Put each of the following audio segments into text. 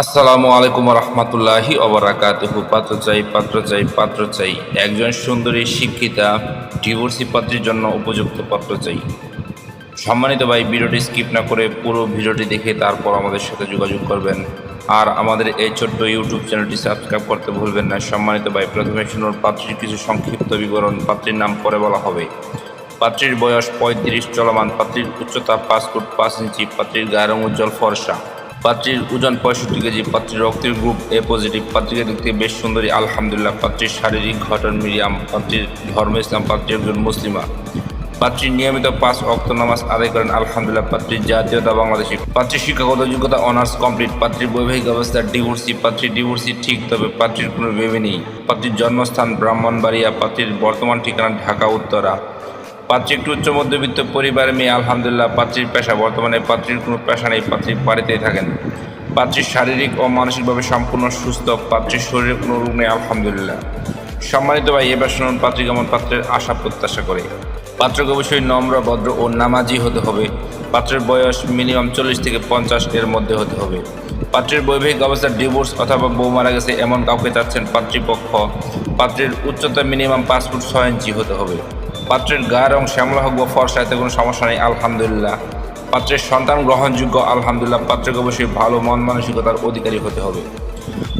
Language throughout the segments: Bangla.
আসসালামু আলাইকুম রহমতুল্লাহি অবরাকাতুহু পাত্র চাই পাত্র চাই পাত্র চাই একজন সুন্দরী, শিক্ষিতা ডিভোর্সি পাত্রীর জন্য উপযুক্ত পাত্র চাই সম্মানিত ভাই, ভিডিওটি স্কিপ না করে পুরো ভিডিওটি দেখে তারপর আমাদের সাথে যোগাযোগ করবেন। আর আমাদের এই ছোট্ট ইউটিউব চ্যানেলটি সাবস্ক্রাইব করতে ভুলবেন না। সম্মানিত ভাই, প্রথমে শুনুন, পাত্রীর কিছু সংক্ষিপ্ত বিবরণ। পাত্রীর নাম পরে বলা হবে। পাত্রীর বয়স পঁয়ত্রিশ, চলমান। পাত্রীর উচ্চতা পাঁচ ফুট পাঁচ ইঞ্চি। পাত্রীর গায়ের উজ্জ্বল ফর্সা। পাত্রীর ওজন পঁয়ষট্টি কেজি, পাত্রীর রক্তের গ্রুপ এ পজিটিভ পাত্রীকে দেখতে বেশ সুন্দরী, আলহামদুলিল্লাহ, পাত্রীর শারীরিক ঘটন মিডিয়াম, পাত্রীর ধর্ম ইসলাম, পাত্রী একজন মুসলিমা। পাত্রী নিয়মিত পাঁচ অক্ত নামাজ আদায় করেন, আলহামদুলিল্লাহ পাত্রীর জাতীয়তা বাংলাদেশি। পাত্রীর শিক্ষাগত যোগ্যতা, অনার্স কমপ্লিট, পাত্রীর বৈবাহিক অবস্থা, ডিভোর্সি পাত্রীর ডিভোর্সি ঠিক, তবে পাত্রীর কোনো বেবি নেই। পাত্রীর জন্মস্থান ব্রাহ্মণবাড়িয়া, পাত্রীর বর্তমান ঠিকানা ঢাকা, উত্তরা। পাত্রী একটু উচ্চ মধ্যবিত্ত পরিবারের মেয়ে, আলহামদুলিল্লাহ, পাত্রীর পেশা, বর্তমানে পাত্রীর কোনো পেশা নেই পাত্রীর বাড়িতেই থাকেন। পাত্রীর শারীরিক ও মানসিকভাবে সম্পূর্ণ সুস্থ, পাত্রীর শরীরে কোনো রোগ নেই, আলহামদুলিল্লাহ। সম্মানিত ভাই, এবার শুনুন পাত্রী কেমন পাত্রের আশা, প্রত্যাশা করে। পাত্রকে অবশ্যই নম্র, ভদ্র ও নামাজি হতে হবে। পাত্রের বয়স মিনিমাম চল্লিশ থেকে পঞ্চাশ এর মধ্যে হতে হবে। পাত্রের বৈবাহিক অবস্থা, ডিভোর্স অথবা বউ মারা গেছে এমন কাউকে চাচ্ছেন পাত্রীপক্ষ। পাত্রের উচ্চতা মিনিমাম পাঁচ ফুট ছয় ইঞ্চি হতে হবে। পাত্রের গা রং শ্যামলা হোক বা ফর্সা এতে কোনো সমস্যা নেই, আলহামদুলিল্লাহ। পাত্রের সন্তান গ্রহণযোগ্য, আলহামদুলিল্লাহ। পাত্রকে অবশ্যই ভালো, মন মানসিকতার অধিকারী হতে হবে।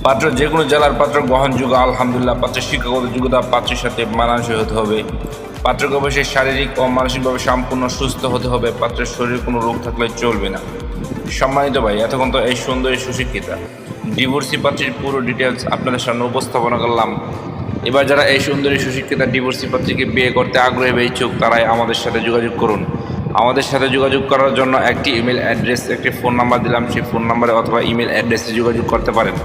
পাত্র যে কোনো জেলার পাত্র গ্রহণযোগ্য, আলহামদুলিল্লাহ। পাত্রের শিক্ষাগত যোগ্যতা পাত্রের সাথে মানানসই হতে হবে। পাত্রকে অবশ্যই শারীরিক ও মানসিকভাবে সম্পূর্ণ সুস্থ হতে হবে। পাত্রের শরীরে কোনো রোগ থাকলে চলবে না। সম্মানিত ভাই, এতক্ষণ তো এই সুন্দরী সুশিক্ষিতা। ডিভোর্সি পাত্রীর পুরো ডিটেলস আপনাদের সামনে উপস্থাপনা করলাম। এবার যারা এই সুন্দরী সুশিক্ষিতা ডিভোর্সি পাত্রীকে বিয়ে করতে আগ্রহী বা ইচ্ছুক, তারাই আমাদের সাথে যোগাযোগ করুন। আমাদের সাথে যোগাযোগ করার জন্য একটি ইমেল অ্যাড্রেস একটি ফোন নাম্বার দিলাম। সেই ফোন নাম্বারে অথবা ইমেল অ্যাড্রেসে যোগাযোগ করতে পারেন।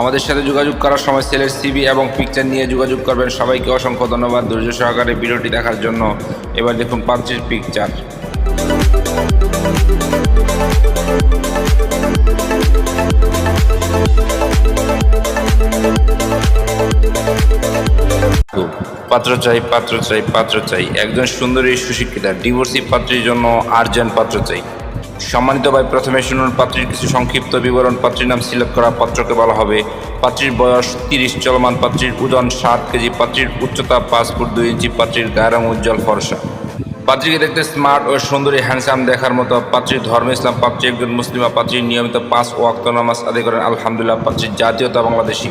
আমাদের সাথে যোগাযোগ করার সময় সেলের সিবি এবং পিকচার নিয়ে যোগাযোগ করবেন। সবাইকে অসংখ্য ধন্যবাদ ধৈর্য সহকারে ভিডিওটি দেখার জন্য। এবার দেখুন পাত্রীর পিকচার পাত্র চাই পাত্র চাই পাত্র চাই। একজন সুন্দরী সুশিক্ষিতা ডিভোর্সি পাত্রীর জন্য আর্জেন্ট পাত্র চাই। সম্মানিত ভাই, প্রথমে শুনুন, পাত্রীর কিছু সংক্ষিপ্ত বিবরণ। পাত্রীর নাম সিলেক্ট করা পাত্রকে বলা হবে। পাত্রীর বয়স তিরিশ, চলমান পাত্রীর ওজন সাত কেজি, পাত্রীর উচ্চতা পাঁচ ফুট দুই ইঞ্চি, পাত্রীর গায়ের উজ্জ্বল ফর্সা। পাত্রীকে দেখতে স্মার্ট ও সুন্দরী হ্যান্ডসাম দেখার মতো। পাত্রীর ধর্ম ইসলাম, পাত্রী একজন মুসলিমা পাত্রীর নিয়মিত পাঁচ ওয়াক্ত নামাজ আদায় করেন। আলহামদুলিল্লাহ পাত্রীর জাতীয়তা বাংলাদেশি।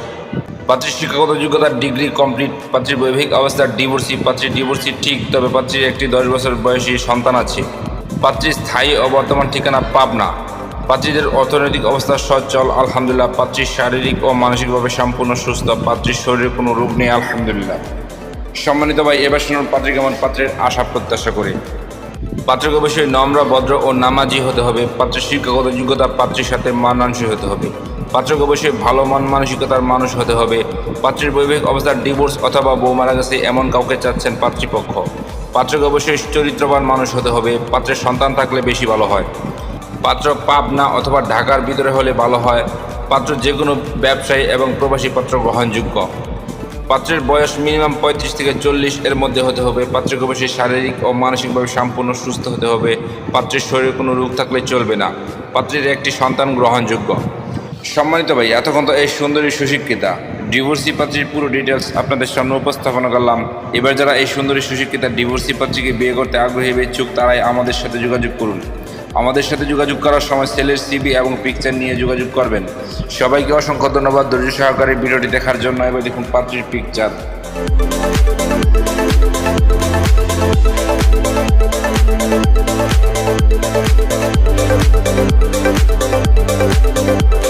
পাত্রীর শিক্ষাগত যোগ্যতার ডিগ্রি কমপ্লিট, পাত্রীর বৈবাহিক অবস্থার ডিভোর্সি পাত্রীর ডিভোর্সি ঠিক, তবে পাত্রীর একটি দশ বছর বয়সী সন্তান আছে। পাত্রীর স্থায়ী ও বর্তমান ঠিকানা পাবনা। পাত্রীদের অর্থনৈতিক অবস্থা সচ্ছল, আলহামদুলিল্লাহ। পাত্রীর শারীরিক ও মানসিকভাবে সম্পূর্ণ সুস্থ, পাত্রীর শরীরে কোনো রোগ নেই, আলহামদুলিল্লাহ। সম্মানিত ভাই, এবার শুনুন পাত্রী কেমন পাত্রের আশা প্রত্যাশা করে। পাত্রকে অবশ্যই নম্র, ভদ্র ও নামাজি হতে হবে। পাত্রের শিক্ষাগত যোগ্যতা পাত্রীর সাথে মানানসই হতে হবে। পাত্রকে অবশ্যই ভালো মন মানসিকতার মানুষ হতে হবে। পাত্রের বৈবাহিক অবস্থার ডিভোর্স অথবা বউ মারা গেছে এমন কাউকে চাচ্ছেন পাত্রীপক্ষ। পাত্রকে অবশ্যই চরিত্রবান মানুষ হতে হবে, পাত্রের সন্তান থাকলে বেশি ভালো হয়। পাত্র পাবনা অথবা ঢাকার ভিতরে হলে ভালো হয়। পাত্র যে কোনো ব্যবসায়ী এবং প্রবাসী পাত্র গ্রহণযোগ্য। পাত্রের বয়স মিনিমাম পঁয়ত্রিশ থেকে চল্লিশ এর মধ্যে হতে হবে। পাত্রকে অবশ্যই শারীরিক ও মানসিকভাবে সম্পূর্ণ সুস্থ হতে হবে। পাত্রের শরীরে কোনো রোগ থাকলে চলবে না। পাত্রের একটি সন্তান গ্রহণযোগ্য। সম্মানিত ভাই, এতক্ষণ তো এই সুন্দরী সুশিক্ষিতা ডিভোর্সি পাত্রীর পুরো ডিটেলস আপনাদের সামনে উপস্থাপনা করলাম। এবার যারা এই সুন্দরী সুশিক্ষিতা ডিভোর্সি পাত্রীকে বিয়ে করতে আগ্রহী ইচ্ছুক, তারাই আমাদের সাথে যোগাযোগ করুন। আমাদের সাথে যোগাযোগ করার সময় সেলের সিবি এবং পিকচার নিয়ে যোগাযোগ করবেন। সবাইকে অসংখ্য ধন্যবাদ ধৈর্য সহকারে ভিডিওটি দেখার জন্য। এবার দেখুন পাত্রীর পিকচার